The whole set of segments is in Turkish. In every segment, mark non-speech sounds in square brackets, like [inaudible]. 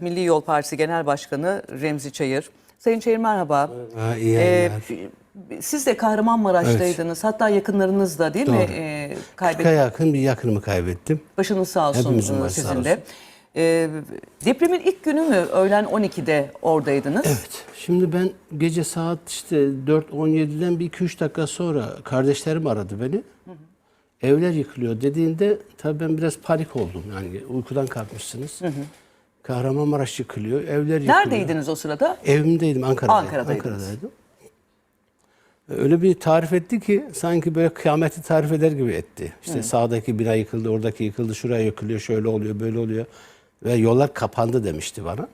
Milli Yol Partisi Genel Başkanı Remzi Çayır. Sayın Çayır merhaba. Ha, iyi Ee, yayınlar. siz de Kahramanmaraş'taydınız. Hatta yakınlarınız da değil mi? Doğru. Ee, Kırka kaybet yakın bir yakınımı kaybettim. Başınız sağ olsun Hepimizin başı sağ sizin olsun. Ee, depremin ilk günü mü? Öğlen 12'de oradaydınız. Evet. Şimdi ben gece saat işte 4.17'den bir 2-3 dakika sonra kardeşlerim aradı beni. Evler yıkılıyor dediğinde tabii ben biraz panik oldum. Yani uykudan kalkmışsınız. Kahramanmaraş yıkılıyor, evler yıkılıyor. Neredeydiniz o sırada? Evimdeydim Ankara'da. Ankara'daydınız. Ankara'daydım. Öyle bir tarif etti ki sanki böyle kıyameti tarif eder gibi etti. İşte sağdaki bina yıkıldı, oradaki yıkıldı, şuraya yıkılıyor, şöyle oluyor, böyle oluyor. Ve yollar kapandı demişti bana.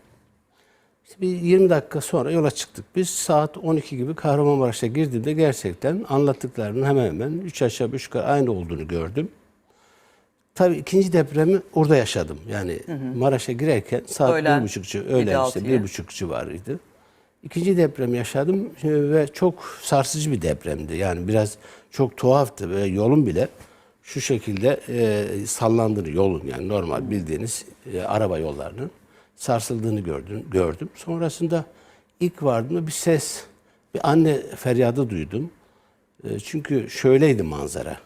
İşte bir 20 dakika sonra yola çıktık. Biz saat 12 gibi Kahramanmaraş'a girdiğimde gerçekten anlattıklarının hemen hemen 3 aşağı 5 yukarı aynı olduğunu gördüm. Tabii ikinci depremi orada yaşadım. Yani Maraş'a girerken saat Öğlen, bir buçuk ci- öğlen işte 7-6'ya. bir buçuk civarıydı. İkinci depremi yaşadım e, ve çok sarsıcı bir depremdi. Yani biraz çok tuhaftı ve yolun bile şu şekilde e, sallandığını yolun yani normal bildiğiniz e, araba yollarının sarsıldığını gördüm. gördüm. Sonrasında ilk vardığımda bir ses, bir anne feryadı duydum. E, Çünkü şöyleydi manzara.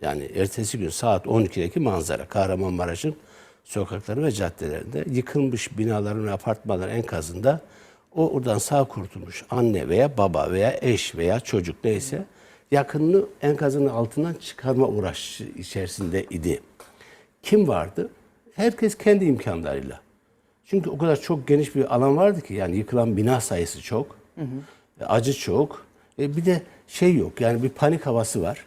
Yani ertesi gün saat 12'deki manzara Kahramanmaraş'ın sokakları ve caddelerinde yıkılmış binaların ve apartmanların enkazında o oradan sağ kurtulmuş anne veya baba veya eş veya çocuk neyse yakınını enkazının altından çıkarma uğraşı içerisinde idi. Kim vardı? Herkes kendi imkanlarıyla. Çünkü o kadar çok geniş bir alan vardı ki yani yıkılan bina sayısı çok. e, Acı çok. E bir de şey yok yani bir panik havası var.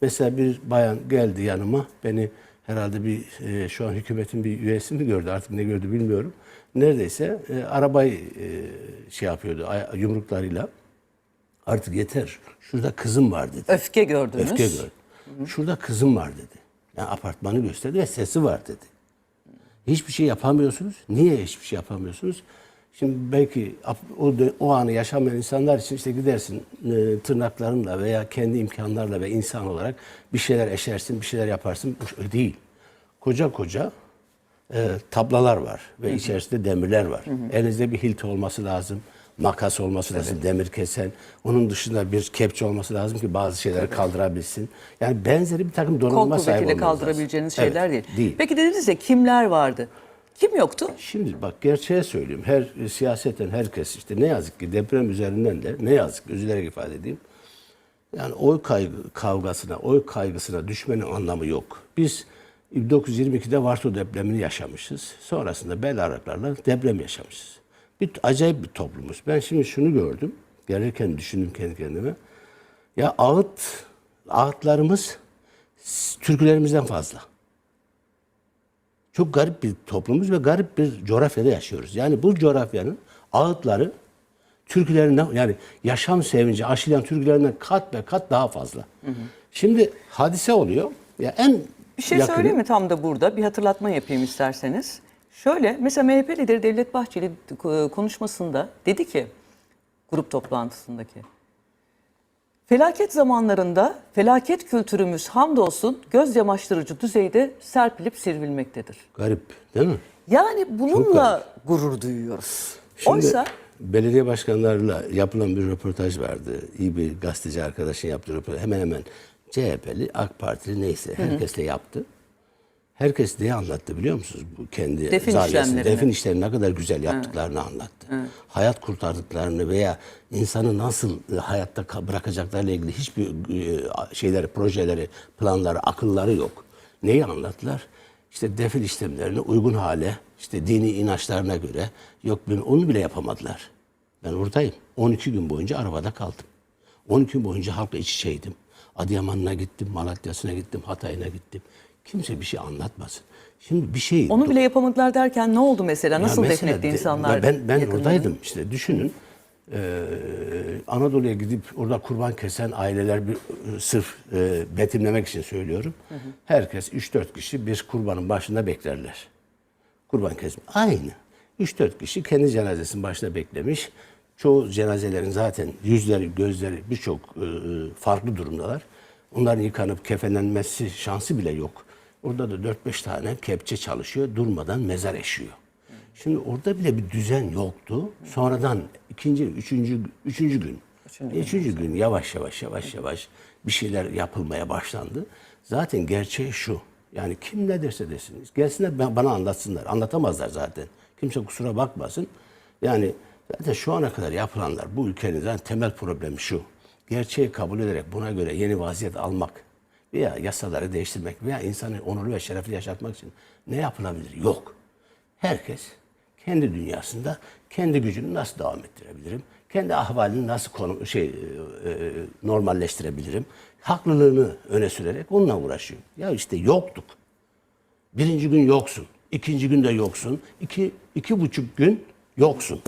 Mesela bir bayan geldi yanıma. Beni herhalde bir e, şu an hükümetin bir üyesi mi gördü artık ne gördü bilmiyorum. Neredeyse e, arabayı e, şey yapıyordu ay- yumruklarıyla. Artık yeter. Şurada kızım var dedi. Öfke gördünüz. Öfke gördüm. Şurada kızım var dedi. Yani apartmanı gösterdi ve sesi var dedi. Hiçbir şey yapamıyorsunuz. Niye hiçbir şey yapamıyorsunuz? Şimdi belki o, o anı yaşamayan insanlar için işte gidersin e, tırnaklarınla veya kendi imkanlarla ve insan olarak bir şeyler eşersin, bir şeyler yaparsın. Bu öyle değil. Koca koca e, tablalar var ve içerisinde demirler var. Elinizde bir hilti olması lazım, makas olması lazım, demir kesen. Onun dışında bir kepçe olması lazım ki bazı şeyleri kaldırabilsin. Yani benzeri bir takım Kol donanıma sahip kuvvetiyle olmanız lazım. kaldırabileceğiniz Evet, şeyler değil. Değil. Peki dediniz ya kimler vardı? Kim yoktu? Şimdi bak gerçeğe söyleyeyim. Her e, siyaseten herkes işte ne yazık ki deprem üzerinden de ne yazık ki üzülerek ifade edeyim. Yani oy kaygı, kavgasına, oy kaygısına düşmenin anlamı yok. Biz 1922'de Varto depremini yaşamışız. Sonrasında bel araklarla deprem yaşamışız. Bir acayip bir toplumuz. Ben şimdi şunu gördüm. Gelirken düşündüm kendi kendime. Ya ağıt, ağıtlarımız türkülerimizden fazla. Çok garip bir toplumuz ve garip bir coğrafyada yaşıyoruz. Yani bu coğrafyanın ağıtları türkülerinden yani yaşam sevinci aşılayan türkülerinden kat ve kat daha fazla. Şimdi hadise oluyor. Ya en Bir şey yakını- söyleyeyim mi tam da burada? Bir hatırlatma yapayım isterseniz. Şöyle mesela MHP lideri Devlet Bahçeli e, konuşmasında dedi ki grup toplantısındaki felaket zamanlarında felaket kültürümüz hamdolsun göz yamaçtırıcı düzeyde serpilip sirvilmektedir. Garip değil mi? Yani bununla gurur duyuyoruz. Şimdi Oysa belediye başkanlarıyla yapılan bir röportaj vardı. İyi bir gazeteci arkadaşın yaptığı röportaj. Hemen hemen CHP'li, AK Partili neyse herkesle yaptı. Herkes neyi anlattı biliyor musunuz? Bu kendi Defin. Defin işlerini ne kadar güzel yaptıklarını anlattı. Hayat kurtardıklarını veya insanı nasıl e, hayatta ka- bırakacaklarıyla ilgili hiçbir e, şeyleri, projeleri, planları, akılları yok. Neyi anlattılar? İşte defin işlemlerini uygun hale, işte dini inançlarına göre yok ben onu bile yapamadılar. Ben oradayım. 12 gün boyunca arabada kaldım. 12 gün boyunca halkla iç içeydim. Adıyaman'ına gittim, Malatya'sına gittim, Hatay'ına gittim. Kimse bir şey anlatmasın. Şimdi bir şey... onu bile yapamadılar derken ne oldu mesela? Nasıl mesela etti de- insanlar? Ben, ben yakınlarını? oradaydım işte düşünün. Ee, Anadolu'ya gidip orada kurban kesen aileler bir e, sırf e, betimlemek için söylüyorum. Herkes 3-4 kişi bir kurbanın başında beklerler. Kurban kesme. Aynı. 3-4 kişi kendi cenazesinin başında beklemiş. Çoğu cenazelerin zaten yüzleri, gözleri birçok e, farklı durumdalar. Onların yıkanıp kefenlenmesi şansı bile yok. Orada da 4-5 tane kepçe çalışıyor. Durmadan mezar eşiyor. Şimdi orada bile bir düzen yoktu. Sonradan ikinci, üçüncü, üçüncü gün, üçüncü, gün yavaş yavaş yavaş yavaş bir şeyler yapılmaya başlandı. Zaten gerçeği şu. Yani kim ne derse desin. Gelsinler bana anlatsınlar. Anlatamazlar zaten. Kimse kusura bakmasın. Yani zaten şu ana kadar yapılanlar bu ülkenin zaten temel problemi şu. Gerçeği kabul ederek buna göre yeni vaziyet almak veya yasaları değiştirmek veya insanı onurlu ve şerefli yaşatmak için ne yapılabilir? Yok. Herkes kendi dünyasında kendi gücünü nasıl devam ettirebilirim? Kendi ahvalini nasıl konu, şey e, e, normalleştirebilirim? Haklılığını öne sürerek onunla uğraşıyor. Ya işte yoktuk. Birinci gün yoksun. ikinci gün de yoksun. İki, iki buçuk gün yoksun.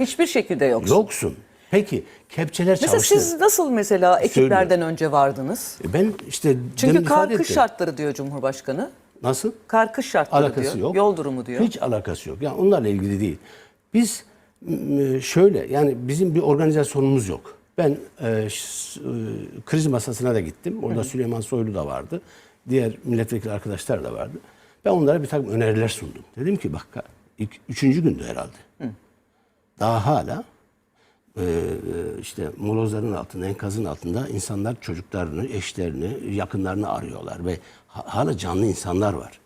Hiçbir şekilde yok. Yoksun. Peki kepçeler Mesela çalıştı. siz nasıl mesela ekiplerden önce vardınız? E Ben işte Çünkü kar kış şartları diyor Cumhurbaşkanı. Nasıl? Kar kış şartları alakası diyor. yok. Yol durumu diyor. Hiç alakası yok. Yani onlarla ilgili değil. Biz m, şöyle yani bizim bir organizasyonumuz yok. Ben e, e, kriz masasına da gittim. Orada Süleyman Soylu da vardı. Diğer milletvekili arkadaşlar da vardı. Ben onlara bir takım öneriler sundum. Dedim ki bak ilk, üçüncü gündü herhalde. Daha hala e, işte molozların altında, enkazın altında insanlar çocuklarını, eşlerini, yakınlarını arıyorlar ve ha- hala canlı insanlar var.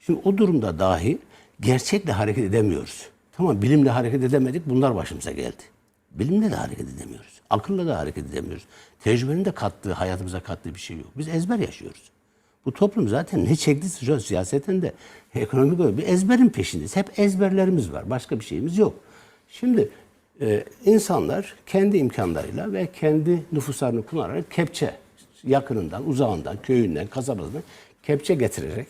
Şimdi o durumda dahi gerçekle hareket edemiyoruz. Tamam bilimle hareket edemedik bunlar başımıza geldi. Bilimle de hareket edemiyoruz. Akılla da hareket edemiyoruz. Tecrübenin de kattığı, hayatımıza kattığı bir şey yok. Biz ezber yaşıyoruz. Bu toplum zaten ne çektiyse şu an siyaseten de ekonomik olarak bir ezberin peşindeyiz. Hep ezberlerimiz var. Başka bir şeyimiz yok. Şimdi e, insanlar kendi imkanlarıyla ve kendi nüfuslarını kullanarak kepçe yakınından, uzağından, köyünden, kasabasından kepçe getirerek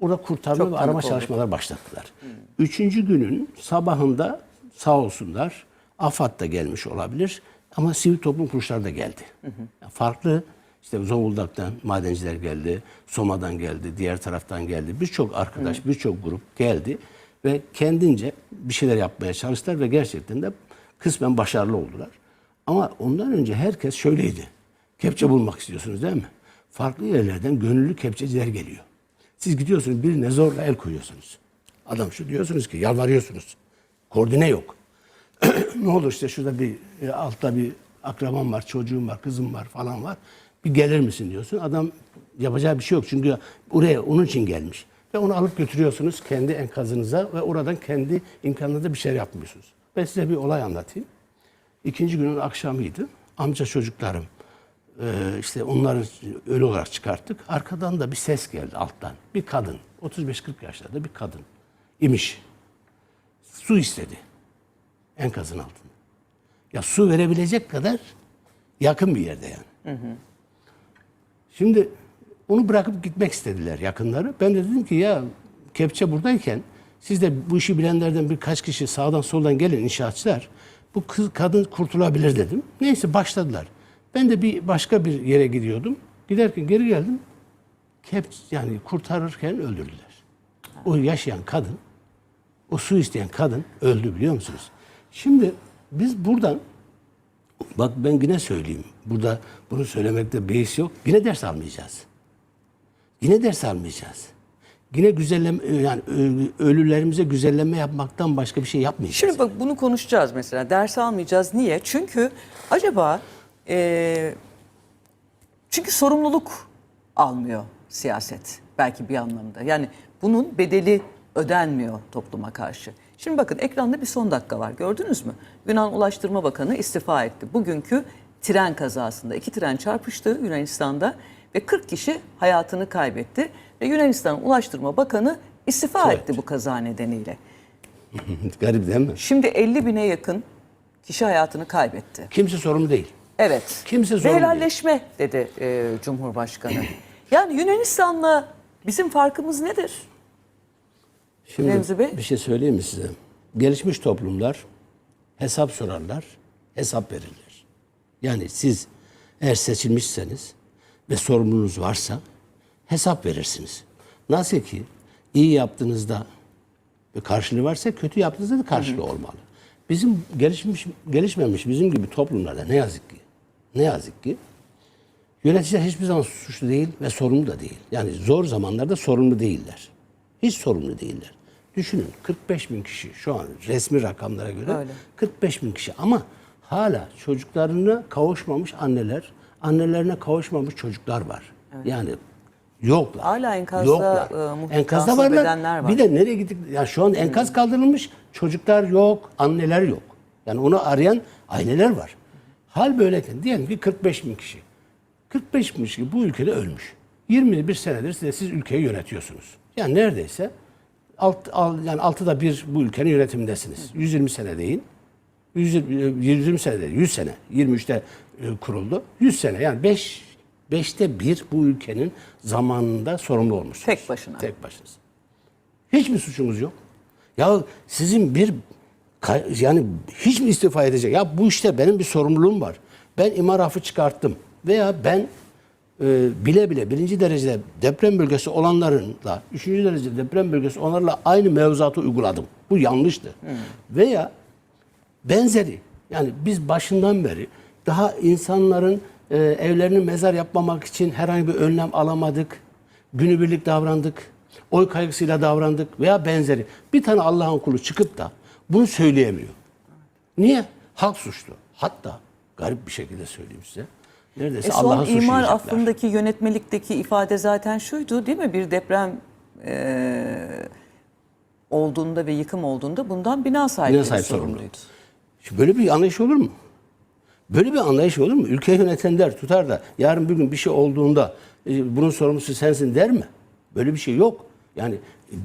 orada kurtarma Çok ve arama olduk. çalışmaları başlattılar. Üçüncü günün sabahında sağ olsunlar AFAD da gelmiş olabilir ama sivil toplum kuruluşları da geldi. Yani farklı işte Zonguldak'tan madenciler geldi, Soma'dan geldi, diğer taraftan geldi. Birçok arkadaş, birçok grup geldi ve kendince bir şeyler yapmaya çalıştılar ve gerçekten de kısmen başarılı oldular. Ama ondan önce herkes şöyleydi. Kepçe bulmak istiyorsunuz değil mi? Farklı yerlerden gönüllü kepçeciler geliyor. Siz gidiyorsunuz birine zorla el koyuyorsunuz. Adam şu diyorsunuz ki yalvarıyorsunuz. Koordine yok. [clears throat] ne olur işte şurada bir e, altta bir akrabam var, çocuğum var, kızım var falan var. Bir gelir misin diyorsun. Adam yapacağı bir şey yok. Çünkü oraya onun için gelmiş. Ve onu alıp götürüyorsunuz kendi enkazınıza ve oradan kendi imkanınızda bir şey yapmıyorsunuz. Ben size bir olay anlatayım. İkinci günün akşamıydı. Amca çocuklarım e, işte onları ölü olarak çıkarttık. Arkadan da bir ses geldi alttan. Bir kadın. 35-40 yaşlarında bir kadın. imiş. Su istedi. Enkazın altında. Ya su verebilecek kadar yakın bir yerde yani. Şimdi onu bırakıp gitmek istediler yakınları. Ben de dedim ki ya kepçe buradayken siz de bu işi bilenlerden birkaç kişi sağdan soldan gelin inşaatçılar. Bu kız kadın kurtulabilir dedim. Neyse başladılar. Ben de bir başka bir yere gidiyordum. Giderken geri geldim. Kep yani kurtarırken öldürdüler. O yaşayan kadın, o su isteyen kadın öldü biliyor musunuz? Şimdi biz buradan Bak ben yine söyleyeyim. Burada bunu söylemekte beis yok. Yine ders almayacağız. Yine ders almayacağız. Yine güzelleme yani ölülerimize güzelleme yapmaktan başka bir şey yapmayacağız. Şimdi bak bunu konuşacağız mesela. Ders almayacağız. Niye? Çünkü acaba e, çünkü sorumluluk almıyor siyaset belki bir anlamda. Yani bunun bedeli ödenmiyor topluma karşı. Şimdi bakın ekranda bir son dakika var gördünüz mü? Yunan Ulaştırma Bakanı istifa etti. Bugünkü tren kazasında iki tren çarpıştı Yunanistan'da ve 40 kişi hayatını kaybetti. Ve Yunanistan Ulaştırma Bakanı istifa Evet. etti bu kaza nedeniyle. [laughs] Garip değil mi? Şimdi 50 bine yakın kişi hayatını kaybetti. Kimse sorumlu değil. Evet. Kimse sorumlu değil. helalleşme dedi e, Cumhurbaşkanı. yani Yunanistan'la bizim farkımız nedir? Şimdi Remzi Bey? bir şey söyleyeyim mi size? Gelişmiş toplumlar hesap sorarlar, hesap verirler. Yani siz eğer seçilmişseniz ve sorumluluğunuz varsa hesap verirsiniz. Nasıl ki iyi yaptığınızda bir karşılığı varsa kötü yaptığınızda da karşılığı olmalı. Bizim gelişmiş gelişmemiş bizim gibi toplumlarda ne yazık ki ne yazık ki Yöneticiler hiçbir zaman suçlu değil ve sorumlu da değil. Yani zor zamanlarda sorumlu değiller. Hiç sorumlu değiller. Düşünün 45 bin kişi şu an resmi rakamlara göre Öyle. 45 bin kişi ama hala çocuklarına kavuşmamış anneler, annelerine kavuşmamış çocuklar var. Yani yoklar. Hala enkazda, Yoklar. e, Enkazda varlar. var. Bir de nereye gittik? Ya şu an enkaz kaldırılmış. Çocuklar yok, anneler yok. Yani onu arayan aileler var. Hal böyleyken diyelim ki 45 bin kişi. 45 bin kişi bu ülkede ölmüş. 21 senedir size siz ülkeyi yönetiyorsunuz. Yani neredeyse alt, al, yani altıda bir bu ülkenin yönetimindesiniz. 120 sene değil. 120, 120 sene değil, 100 sene. 23'te e, kuruldu. 100 sene yani 5 beşte bir bu ülkenin zamanında sorumlu olmuşsunuz. Tek başına. Tek başınız. Hiç mi suçunuz yok? Ya sizin bir yani hiç mi istifa edecek? Ya bu işte benim bir sorumluluğum var. Ben imar affı çıkarttım. Veya ben e, bile bile birinci derecede deprem bölgesi olanlarınla, üçüncü derecede deprem bölgesi olanlarla aynı mevzuatı uyguladım. Bu yanlıştı. Veya benzeri yani biz başından beri daha insanların e, evlerini mezar yapmamak için herhangi bir önlem alamadık. Günübirlik davrandık. Oy kaygısıyla davrandık veya benzeri. Bir tane Allah'ın kulu çıkıp da bunu söyleyemiyor. Niye? Halk suçlu. Hatta garip bir şekilde söyleyeyim size. Neredeyse E son imar affındaki yönetmelikteki ifade zaten şuydu değil mi? Bir deprem e, olduğunda ve yıkım olduğunda bundan bina sahipleri Bina sorumluydu. Böyle bir anlayış olur mu? Böyle bir anlayış olur mu? Ülkeyi yönetenler tutar da yarın bir gün bir şey olduğunda e, bunun sorumlusu sensin der mi? Böyle bir şey yok. Yani e,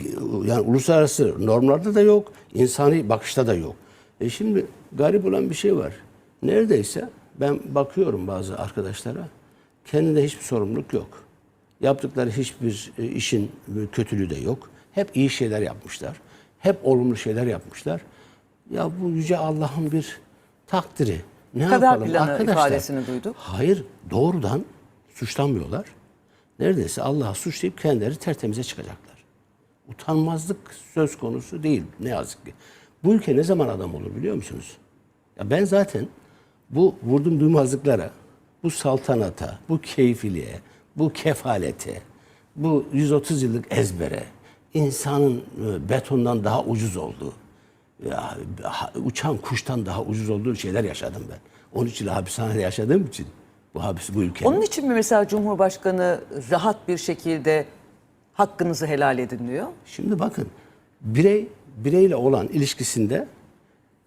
yani uluslararası normlarda da yok, insani bakışta da yok. E şimdi garip olan bir şey var. Neredeyse ben bakıyorum bazı arkadaşlara kendinde hiçbir sorumluluk yok. Yaptıkları hiçbir e, işin kötülüğü de yok. Hep iyi şeyler yapmışlar. Hep olumlu şeyler yapmışlar. Ya bu yüce Allah'ın bir takdiri. Ne Kader yapalım planı arkadaşlar? ifadesini duyduk. Hayır, doğrudan suçlanmıyorlar. Neredeyse Allah'a suçlayıp kendileri tertemize çıkacaklar. Utanmazlık söz konusu değil ne yazık ki. Bu ülke ne zaman adam olur biliyor musunuz? Ya ben zaten bu vurdum duymazlıklara, bu saltanata, bu keyfiliğe, bu kefalete, bu 130 yıllık ezbere, insanın e, betondan daha ucuz olduğu, ya, uçan kuştan daha ucuz olduğu şeyler yaşadım ben. 13 yıl hapishanede yaşadığım için bu hapis bu ülkenin. Onun için mi mesela Cumhurbaşkanı rahat bir şekilde hakkınızı helal edin diyor? Şimdi bakın birey bireyle olan ilişkisinde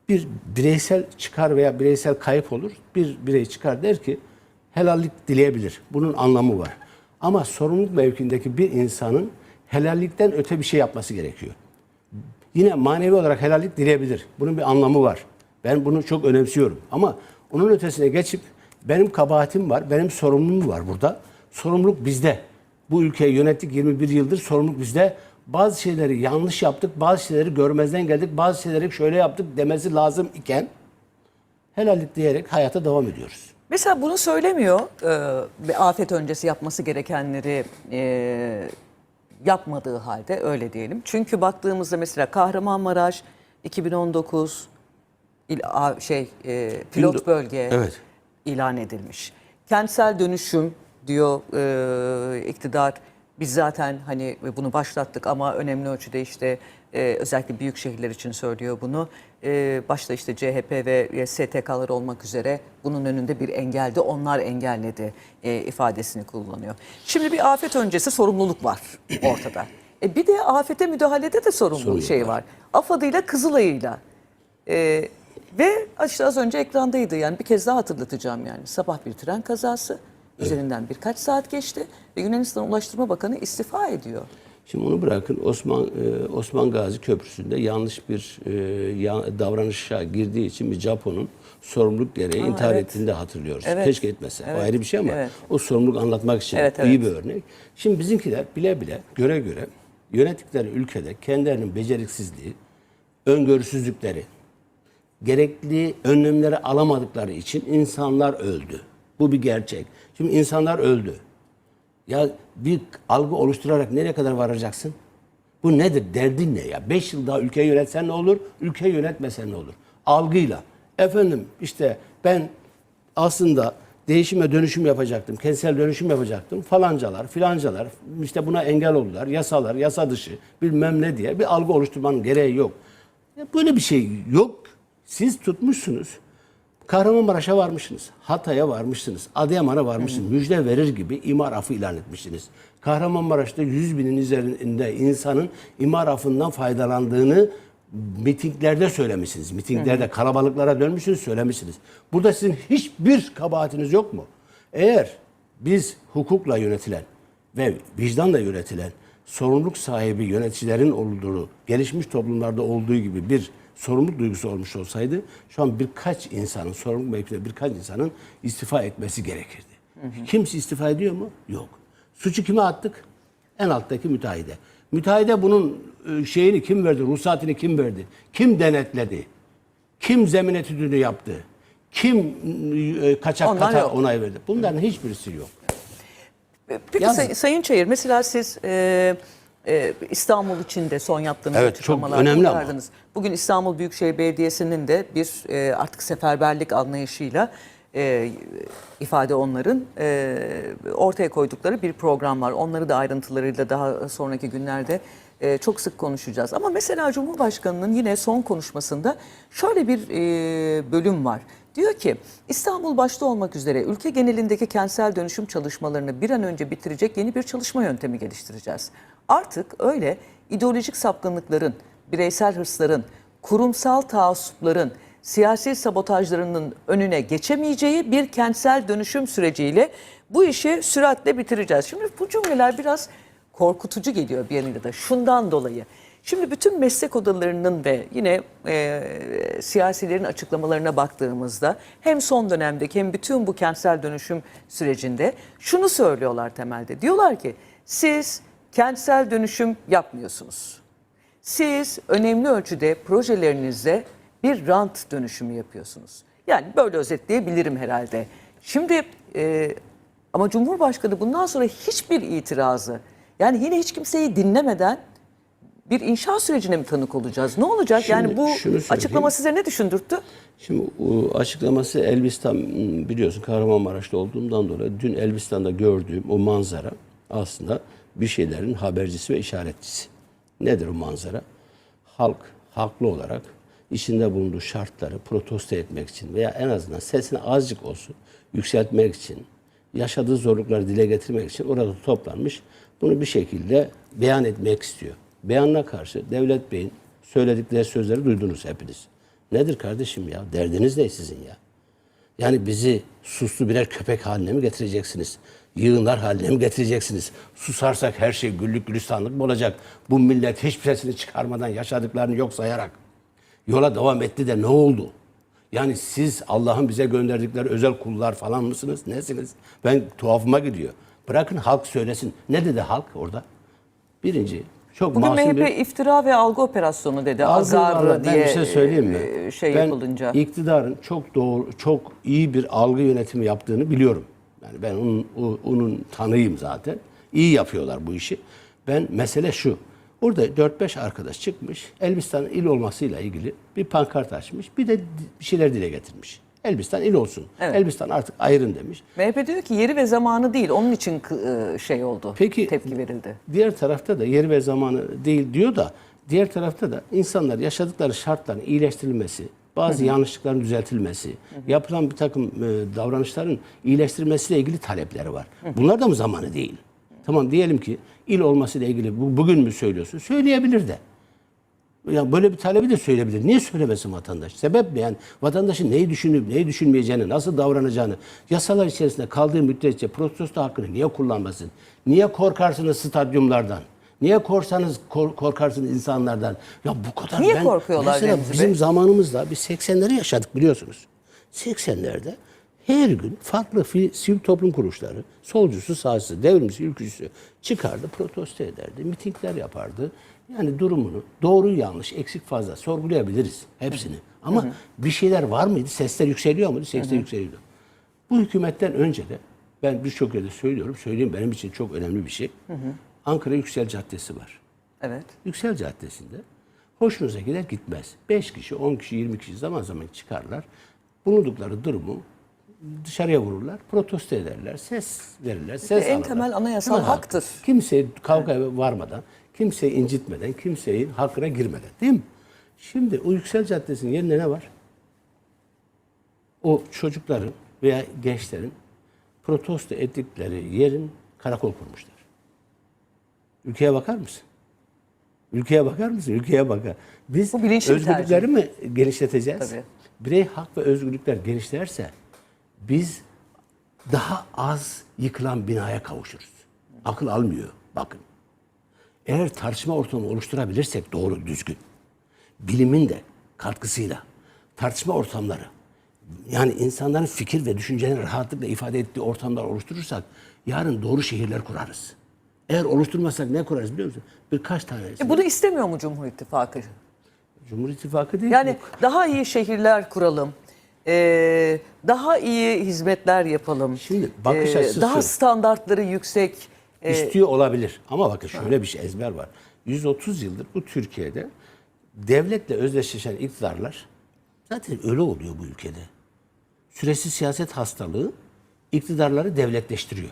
bir bireysel çıkar veya bireysel kayıp olur. Bir birey çıkar der ki helallik dileyebilir. Bunun anlamı var. Ama sorumluluk mevkindeki bir insanın helallikten öte bir şey yapması gerekiyor. Yine manevi olarak helallik dileyebilir. Bunun bir anlamı var. Ben bunu çok önemsiyorum. Ama onun ötesine geçip benim kabahatim var, benim sorumluluğum var burada. Sorumluluk bizde. Bu ülkeyi yönettik 21 yıldır sorumluluk bizde. Bazı şeyleri yanlış yaptık, bazı şeyleri görmezden geldik, bazı şeyleri şöyle yaptık demesi lazım iken helallik diyerek hayata devam ediyoruz. Mesela bunu söylemiyor. Bir afet öncesi yapması gerekenleri e, yapmadığı halde öyle diyelim. Çünkü baktığımızda mesela Kahramanmaraş 2019 il, a- şey e, pilot bölge Evet. ilan edilmiş. Kentsel dönüşüm diyor e, iktidar. Biz zaten hani bunu başlattık ama önemli ölçüde işte e, özellikle büyük şehirler için söylüyor bunu. E, başta işte CHP ve e, STK'lar olmak üzere bunun önünde bir engeldi. Onlar engelledi e, ifadesini kullanıyor. Şimdi bir afet öncesi sorumluluk var [clears throat] ortada. E, bir de afete müdahalede de sorumluluk Sorumluluk şey var. AFAD'ıyla Kızılay'ıyla. Ee, ve işte az önce ekrandaydı yani bir kez daha hatırlatacağım yani. Sabah bir tren kazası. Üzerinden birkaç saat geçti ve Yunanistan Ulaştırma Bakanı istifa ediyor. Şimdi onu bırakın Osman e, Osman Gazi Köprüsü'nde yanlış bir e, davranışa girdiği için bir Japon'un sorumluluk gereği intihar evet. ettiğini de hatırlıyoruz. Evet. Keşke etmese. Evet. O ayrı bir şey ama Evet. o sorumluluk anlatmak için Evet, iyi evet. bir örnek. Şimdi bizimkiler bile bile göre göre yönettikleri ülkede kendilerinin beceriksizliği, öngörüsüzlükleri, gerekli önlemleri alamadıkları için insanlar öldü. Bu bir gerçek. Şimdi insanlar öldü. Ya bir algı oluşturarak nereye kadar varacaksın? Bu nedir? Derdin ne ya? Beş yıl daha ülkeyi yönetsen ne olur? Ülkeyi yönetmesen ne olur? Algıyla. Efendim işte ben aslında değişime dönüşüm yapacaktım, kentsel dönüşüm yapacaktım. Falancalar, filancalar işte buna engel oldular. Yasalar, yasa dışı bilmem ne diye bir algı oluşturmanın gereği yok. Böyle bir şey yok. Siz tutmuşsunuz. Kahramanmaraş'a varmışsınız. Hatay'a varmışsınız. Adıyaman'a varmışsınız. Müjde verir gibi imar affı ilan etmişsiniz. Kahramanmaraş'ta 100 binin üzerinde insanın imar affından faydalandığını mitinglerde söylemişsiniz. Mitinglerde kalabalıklara dönmüşsünüz söylemişsiniz. Burada sizin hiçbir kabahatiniz yok mu? Eğer biz hukukla yönetilen ve vicdanla yönetilen sorumluluk sahibi yöneticilerin olduğu, gelişmiş toplumlarda olduğu gibi bir sorumluluk duygusu olmuş olsaydı şu an birkaç insanın, sorumluluk mevkide birkaç insanın istifa etmesi gerekirdi. Kimse istifa ediyor mu? Yok. Suçu kime attık? En alttaki müteahhide. Müteahhide bunun e, şeyini kim verdi, ruhsatını kim verdi? Kim denetledi? Kim zemin etüdünü yaptı? Kim e, kaçak Onlar kata yok. onay verdi? Bunların hiçbirisi yok. Peki Yalnız- Say- Sayın Çayır mesela siz e, e, İstanbul için de son yaptığınız Evet, çok ama. vardınız. Bugün İstanbul Büyükşehir Belediyesi'nin de bir e, artık seferberlik anlayışıyla e, ifade onların e, ortaya koydukları bir program var. Onları da ayrıntılarıyla daha sonraki günlerde e, çok sık konuşacağız. Ama mesela Cumhurbaşkanı'nın yine son konuşmasında şöyle bir e, bölüm var. Diyor ki İstanbul başta olmak üzere ülke genelindeki kentsel dönüşüm çalışmalarını bir an önce bitirecek yeni bir çalışma yöntemi geliştireceğiz. Artık öyle ideolojik sapkınlıkların, bireysel hırsların, kurumsal taassupların, siyasi sabotajlarının önüne geçemeyeceği bir kentsel dönüşüm süreciyle bu işi süratle bitireceğiz. Şimdi bu cümleler biraz korkutucu geliyor bir yanıyla da şundan dolayı. Şimdi bütün meslek odalarının ve yine e, siyasilerin açıklamalarına baktığımızda hem son dönemdeki hem bütün bu kentsel dönüşüm sürecinde şunu söylüyorlar temelde. Diyorlar ki siz kentsel dönüşüm yapmıyorsunuz. Siz önemli ölçüde projelerinizde bir rant dönüşümü yapıyorsunuz. Yani böyle özetleyebilirim herhalde. Şimdi e, ama Cumhurbaşkanı bundan sonra hiçbir itirazı yani yine hiç kimseyi dinlemeden bir inşa sürecine mi tanık olacağız? Ne olacak? Şimdi yani bu açıklama size ne düşündürttü? Şimdi açıklaması Elbistan biliyorsun Kahramanmaraş'ta olduğumdan dolayı dün Elbistan'da gördüğüm o manzara aslında bir şeylerin habercisi ve işaretçisi. Nedir o manzara? Halk haklı olarak içinde bulunduğu şartları protesto etmek için veya en azından sesini azıcık olsun yükseltmek için, yaşadığı zorlukları dile getirmek için orada toplanmış. Bunu bir şekilde beyan etmek istiyor. Beyanına karşı Devlet Bey'in söyledikleri sözleri duydunuz hepiniz. Nedir kardeşim ya? Derdiniz ne sizin ya? Yani bizi suslu birer köpek haline mi getireceksiniz? Yığınlar haline mi getireceksiniz? Susarsak her şey güllük gülistanlık mı olacak? Bu millet hiçbir sesini çıkarmadan yaşadıklarını yok sayarak yola devam etti de ne oldu? Yani siz Allah'ın bize gönderdikleri özel kullar falan mısınız? Nesiniz? Ben tuhafıma gidiyor. Bırakın halk söylesin. Ne dedi halk orada? Birinci, çok Bugün MHP bir... iftira ve algı operasyonu dedi. Var, Azarlı ben diye bir şey söyleyeyim mi? e, şey ben yapılınca. iktidarın çok doğru, çok iyi bir algı yönetimi yaptığını biliyorum. Yani ben onun, onun tanıyım zaten. İyi yapıyorlar bu işi. Ben mesele şu. Burada 4-5 arkadaş çıkmış. Elbistan'ın il olmasıyla ilgili bir pankart açmış. Bir de bir şeyler dile getirmiş. Elbistan il olsun. Evet. Elbistan artık ayrın demiş. MHP diyor ki yeri ve zamanı değil. Onun için e, şey oldu. Peki tepki verildi. Diğer tarafta da yeri ve zamanı değil diyor da diğer tarafta da insanlar yaşadıkları şartların iyileştirilmesi, bazı yanlışlıkların düzeltilmesi, yapılan bir takım e, davranışların iyileştirilmesiyle ilgili talepleri var. Bunlar da mı zamanı değil? Tamam diyelim ki il olmasıyla ilgili bu, bugün mü söylüyorsun? Söyleyebilir de. Ya böyle bir talebi de söyleyebilir. Niye söylemesin vatandaş? Sebep ne? Yani vatandaşın neyi düşünüp neyi düşünmeyeceğini, nasıl davranacağını, yasalar içerisinde kaldığı müddetçe protesto hakkını niye kullanmasın? Niye korkarsınız stadyumlardan? Niye korsanız kor- korkarsınız insanlardan? Ya bu kadar Niye ben korkuyorlar mesela Remzi Bey? bizim zamanımızda biz 80'leri yaşadık biliyorsunuz. 80'lerde her gün farklı sivil toplum kuruluşları, solcusu, sağcısı, devrimcisi, ülkücüsü çıkardı, protesto ederdi, mitingler yapardı. Yani durumunu doğru yanlış, eksik fazla sorgulayabiliriz hepsini. Ama bir şeyler var mıydı? Sesler yükseliyor muydu? Sesler yükseliyordu. Bu hükümetten önce de ben birçok yerde söylüyorum, söyleyeyim benim için çok önemli bir şey. Ankara Yüksel Caddesi var. Evet. Yüksel Caddesi'nde hoşunuza gider gitmez. 5 kişi, 10 kişi, 20 kişi zaman zaman çıkarlar. Bulundukları durumu dışarıya vururlar, protesto ederler, ses verirler, ses en alırlar. temel anayasal hak. haktır. Kimseye kavgaya varmadan, kimseyi incitmeden, kimseyi hakkına girmeden değil mi? Şimdi o Yüksel Caddesi'nin yerinde ne var? O çocukların veya gençlerin protesto ettikleri yerin karakol kurmuşlar. Ülkeye bakar mısın? Ülkeye bakar mısın? Ülkeye bakar. Biz Bu özgürlükleri mi genişleteceğiz? Tabii. Birey hak ve özgürlükler genişlerse biz daha az yıkılan binaya kavuşuruz. Akıl almıyor. Bakın. Eğer tartışma ortamı oluşturabilirsek doğru, düzgün, bilimin de katkısıyla tartışma ortamları, yani insanların fikir ve düşüncelerini rahatlıkla ifade ettiği ortamlar oluşturursak yarın doğru şehirler kurarız. Eğer oluşturmazsak ne kurarız biliyor musun? Birkaç tanesi. E bunu istemiyor mu Cumhur İttifakı? Cumhur İttifakı değil. Yani bu. daha iyi şehirler kuralım. Ee, daha iyi hizmetler yapalım. Şimdi bakış Ee, açısı daha standartları yüksek. Ee, İstiyor olabilir. Ama bakın şöyle bir şey ezber var. 130 yıldır bu Türkiye'de devletle özdeşleşen iktidarlar zaten öyle oluyor bu ülkede. Süresiz siyaset hastalığı iktidarları devletleştiriyor.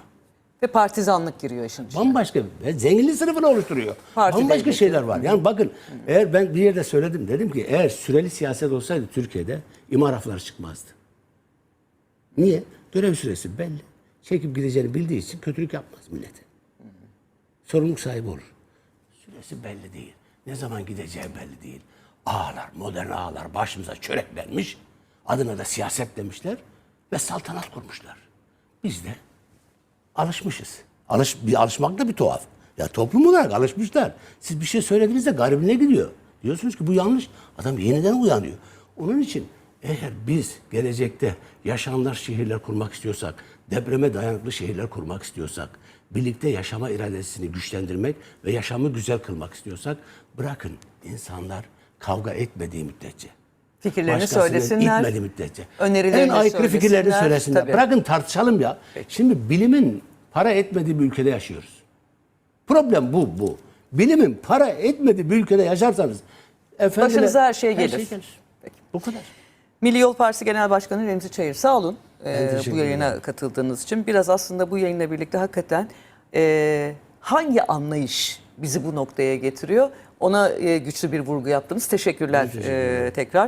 ve partizanlık giriyor işin içine. Bambaşka ve zenginlik sınıfını oluşturuyor. Parti Bambaşka devleti. şeyler var. Yani bakın eğer ben bir yerde söyledim dedim ki eğer süreli siyaset olsaydı Türkiye'de imar rafları çıkmazdı. Niye? Görev süresi belli. Çekip gideceğini bildiği için kötülük yapmaz millete. Sorumluluk sahibi olur. Süresi belli değil. Ne zaman gideceği belli değil. Ağalar, modern ağalar başımıza çörek vermiş. Adına da siyaset demişler ve saltanat kurmuşlar. Biz de alışmışız. Alış, bir alışmak da bir tuhaf. Ya toplum olarak alışmışlar. Siz bir şey söylediğinizde garibine gidiyor. Diyorsunuz ki bu yanlış. Adam yeniden uyanıyor. Onun için eğer biz gelecekte yaşanlar şehirler kurmak istiyorsak, depreme dayanıklı şehirler kurmak istiyorsak, birlikte yaşama iradesini güçlendirmek ve yaşamı güzel kılmak istiyorsak bırakın insanlar kavga etmediği müddetçe. Fikirlerini Başkasını söylesinler. itmediği müddetçe. önerilerini en aykırı fikirlerini söylesinler. Tabii. Bırakın tartışalım ya. Şimdi bilimin para etmediği bir ülkede yaşıyoruz. Problem bu, bu. Bilimin para etmediği bir ülkede yaşarsanız Başınıza her şey gelir. Peki. Bu kadar. Milli Yol Partisi Genel Başkanı Remzi Çayır sağ olun e, bu yayına katıldığınız için. Biraz aslında bu yayınla birlikte hakikaten e, hangi anlayış bizi bu noktaya getiriyor ona e, güçlü bir vurgu yaptınız. Teşekkürler teşekkür e, tekrar.